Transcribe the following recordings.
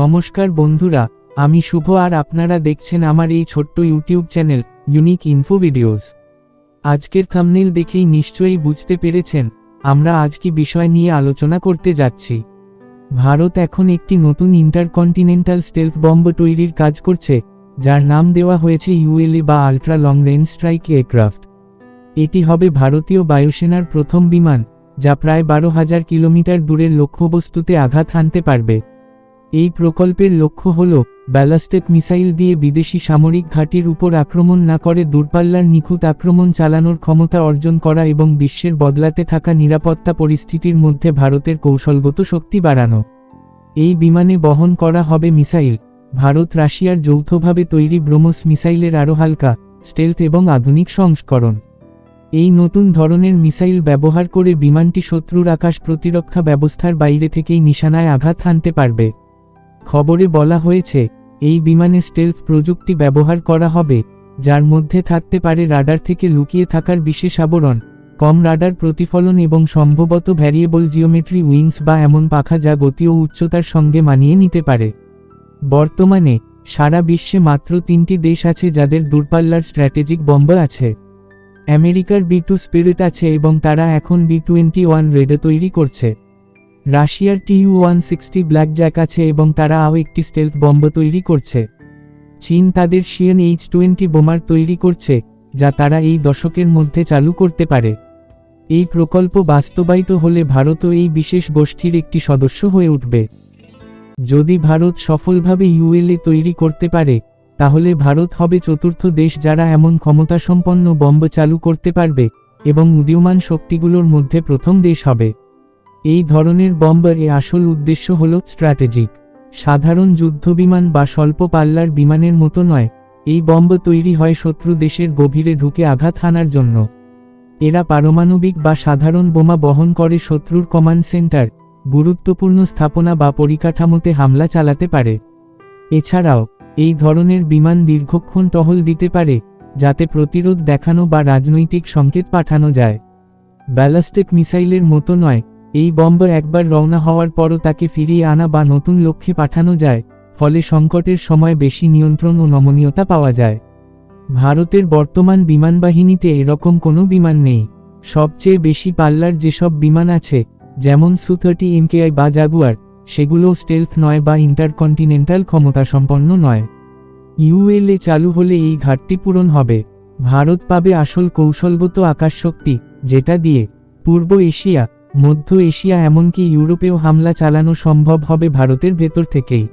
নমস্কার বন্ধুরা, আমি শুভ আর আপনারা দেখছেন আমার এই ছোট্ট YouTube channel unique info videos আজকের থামনেল দেখেই নিশ্চয়ই বুঝতে পেরেছেন, আমরা আজ কি বিষয় নিয়ে আলোচনা করতে যাচ্ছি। ভারত এখন একটি নতুন ইন্টারকন্টিনেন্টাল স্টেলথ বম্ব তৈরির কাজ করছে, যার নাম দেওয়া হয়েছে ইউএলএ বা ultra long range strike aircraft এটি হবে ভারতীয় বায়ুসেনার প্রথম বিমান, যা প্রায় বারো হাজার কিলোমিটার দূরের লক্ষ্যবস্তুতে আঘাত হানতে পারবে। এই প্রকল্পের লক্ষ্য হল ব্যালাস্টেক মিসাইল দিয়ে বিদেশি সামরিক ঘাঁটির উপর আক্রমণ না করে দূরপাল্লার নিখুঁত আক্রমণ চালানোর ক্ষমতা অর্জন করা এবং বিশ্বের বদলাতে থাকা নিরাপত্তা পরিস্থিতির মধ্যে ভারতের কৌশলগত শক্তি বাড়ানো। এই বিমানে বহন করা হবে মিসাইল। ভারত রাশিয়ার যৌথভাবে তৈরি ব্রহ্মস মিসাইলের আরও হালকা, স্টেলথ এবং আধুনিক সংস্করণ। এই নতুন ধরনের মিসাইল ব্যবহার করে বিমানটি শত্রুর আকাশ প্রতিরক্ষা ব্যবস্থার বাইরে থেকেই নিশানায় আঘাত হানতে পারবে। খবরে বলা হয়েছে, এই বিমানে স্টেলফ প্রযুক্তি ব্যবহার করা হবে, যার মধ্যে থাকতে পারে রাডার থেকে লুকিয়ে থাকার বিশেষ আবরণ, কম রাডার প্রতিফলন এবং সম্ভবত ভ্যারিয়েবল জিওমেট্রি উইংস বা এমন পাখা যা গতি ও উচ্চতার সঙ্গে মানিয়ে নিতে পারে। বর্তমানে, সারা বিশ্বে মাত্র তিনটি দেশ আছে যাদের দূরপাল্লার স্ট্র্যাটেজিক বম্ব আছে। আমেরিকার বি টু স্পিরিট আছে এবং তারা এখন বি টোয়েন্টি ওয়ান রেডে তৈরি করছে। রাশিয়ার TU one sixty blackjack আছে এবং তারা আরও একটি স্টেলথ বম্ব তৈরি করছে। চীন তাদের শিয়ন এইচ টোয়েন্টি বোমার তৈরি করছে, যা তারা এই দশকের মধ্যে চালু করতে পারে। এই প্রকল্প বাস্তবায়িত হলে ভারতও এই বিশেষ গোষ্ঠীর একটি সদস্য হয়ে উঠবে। যদি ভারত সফলভাবে ইউএলএ তৈরি করতে পারে, তাহলে ভারত হবে চতুর্থ দেশ যারা এমন ক্ষমতাসম্পন্ন বম্ব চালু করতে পারবে এবং উদীয়মান শক্তিগুলোর মধ্যে প্রথম দেশ হবে। এই ধরনের বম্বার এ আসল উদ্দেশ্য হল স্ট্র্যাটেজিক সাধারণ যুদ্ধবিমান বা স্বল্প পাল্লার বিমানের মতো নয়, এই বম্ব তৈরি হয় শত্রু দেশের গভীরে ঢুকে আঘাত হানার জন্য। এরা পারমাণবিক বা সাধারণ বোমা বহন করে শত্রুর কমান্ড সেন্টার গুরুত্বপূর্ণ স্থাপনা বা পরিকাঠামোতে হামলা চালাতে পারে। এছাড়াও, এই ধরনের বিমান দীর্ঘক্ষণ টহল দিতে পারে, যাতে প্রতিরোধ দেখানো বা রাজনৈতিক সংকেত পাঠানো যায়। ব্যালাস্টিক মিসাইলের মতো নয় এই বম্ব একবার রওনা হওয়ার পরও তাকে ফিরিয়ে আনা বা নতুন লক্ষ্যে পাঠানো যায়, ফলে সংকটের সময় বেশি নিয়ন্ত্রণ ও নমনীয়তা পাওয়া যায়। ভারতের বর্তমান বিমানবাহিনীতে এরকম কোনো বিমান নেই। সবচেয়ে বেশি পাল্লার যেসব বিমান আছে, যেমন সু থার্টি এমকেআই বা জাগুয়ার সেগুলো স্টেলথ নয় বা ইন্টারকন্টিনেন্টাল ক্ষমতাসম্পন্ন নয়। ইউএলএ চালু হলে এই ঘাটতি পূরণ হবে। ভারত পাবে আসল কৌশলগত আকাশশক্তি, যেটা দিয়ে পূর্ব এশিয়া মধ্য এশিয়া এমনকি ইউরোপেও হামলা চালানো সম্ভব হবে ভারতের ভেতর থেকেই।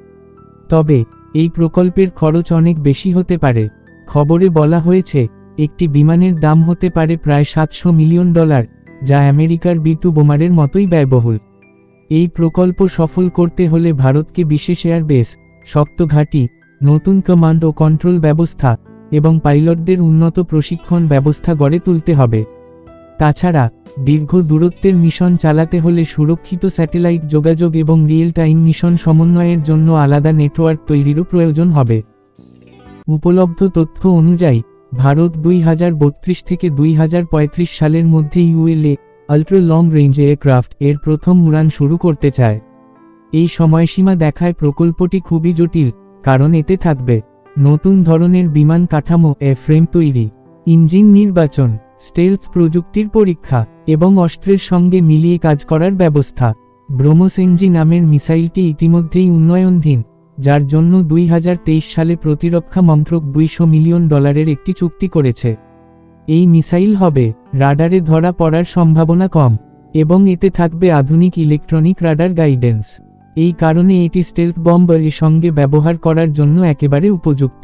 তবে, এই প্রকল্পের খরচ অনেক বেশি হতে পারে। খবরে বলা হয়েছে, একটি বিমানের দাম হতে পারে প্রায় সাতশো মিলিয়ন ডলার, যা আমেরিকার বিটু বোমারের মতোই ব্যয়বহুল। এই প্রকল্প সফল করতে হলে ভারতকে বিশেষ এয়ারবেস, শক্ত ঘাঁটি, নতুন কমান্ড ও কন্ট্রোল ব্যবস্থা এবং পাইলটদের উন্নত প্রশিক্ষণ ব্যবস্থা গড়ে তুলতে হবে। তাছাড়া দীর্ঘ দূরত্বের মিশন চালাতে হলে সুরক্ষিত স্যাটেলাইট যোগাযোগ এবং রিয়েল টাইম মিশন সমন্বয়ের জন্য আলাদা নেটওয়ার্ক তৈরিরও প্রয়োজন হবে। উপলব্ধ তথ্য অনুযায়ী, ভারত দুই হাজার বত্রিশ থেকে দুই হাজার পঁয়ত্রিশ সালের মধ্যে ULA ultra long range aircraft এর প্রথম উড়ান শুরু করতে চায়। এই সময়সীমা দেখায় প্রকল্পটি খুবই জটিল, কারণ এতে থাকবে নতুন ধরনের বিমান কাঠামো এ ফ্রেম তৈরি, ইঞ্জিন নির্বাচন স্টেলথ প্রযুক্তির পরীক্ষা এবং অস্ত্রের সঙ্গে মিলিয়ে কাজ করার ব্যবস্থা। ব্রহ্মস এনজি নামের মিসাইলটি ইতিমধ্যেই উন্নয়নধীন, যার জন্য দুই হাজার তেইশ সালে প্রতিরক্ষা মন্ত্রক দুইশো মিলিয়ন ডলারের একটি চুক্তি করেছে। এই মিসাইল হবে রাডারে ধরা পড়ার সম্ভাবনা কম এবং এতে থাকবে আধুনিক ইলেকট্রনিক রাডার গাইডেন্স। এই কারণে এটি স্টেলথ বম্বার এর সঙ্গে ব্যবহার করার জন্য একেবারে উপযুক্ত।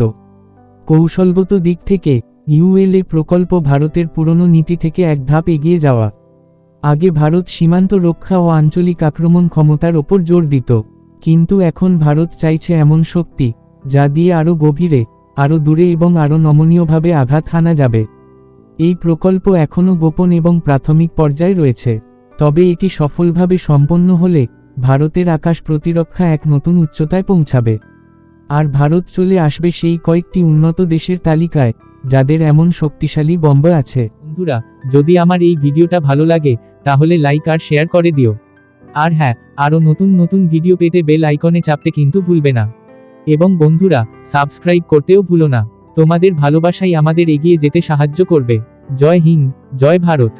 কৌশলগত দিক থেকে ইউএলএ প্রকল্প ভারতের পুরনো নীতি থেকে এক ধাপ এগিয়ে যাওয়া। আগে ভারত সীমান্ত রক্ষা ও আঞ্চলিক আক্রমণ ক্ষমতার ওপর জোর দিত। কিন্তু এখন ভারত চাইছে এমন শক্তি, যা দিয়ে আরও গভীরে, আরও দূরে এবং আরও নমনীয়ভাবে আঘাত হানা যাবে। এই প্রকল্প এখনও গোপন এবং প্রাথমিক পর্যায়ে রয়েছে। তবে এটি সফলভাবে সম্পন্ন হলে ভারতের আকাশ প্রতিরক্ষা এক নতুন উচ্চতায় পৌঁছাবে। আর ভারত চলে আসবে সেই কয়েকটি উন্নত দেশের তালিকায় যাদের এমন শক্তিশালী বম্ব আছে। বন্ধুরা, যদি আমার এই ভিডিওটা ভালো লাগে, তাহলে লাইক আর শেয়ার করে দিও। আর হ্যাঁ আরও নতুন নতুন ভিডিও পেতে বেল আইকনে চাপতে কিন্তু ভুলবে না। এবং বন্ধুরা সাবস্ক্রাইব করতেও ভুলো না। তোমাদের ভালোবাসাই আমাদের এগিয়ে যেতে সাহায্য করবে। জয় হিন্দ, জয় ভারত।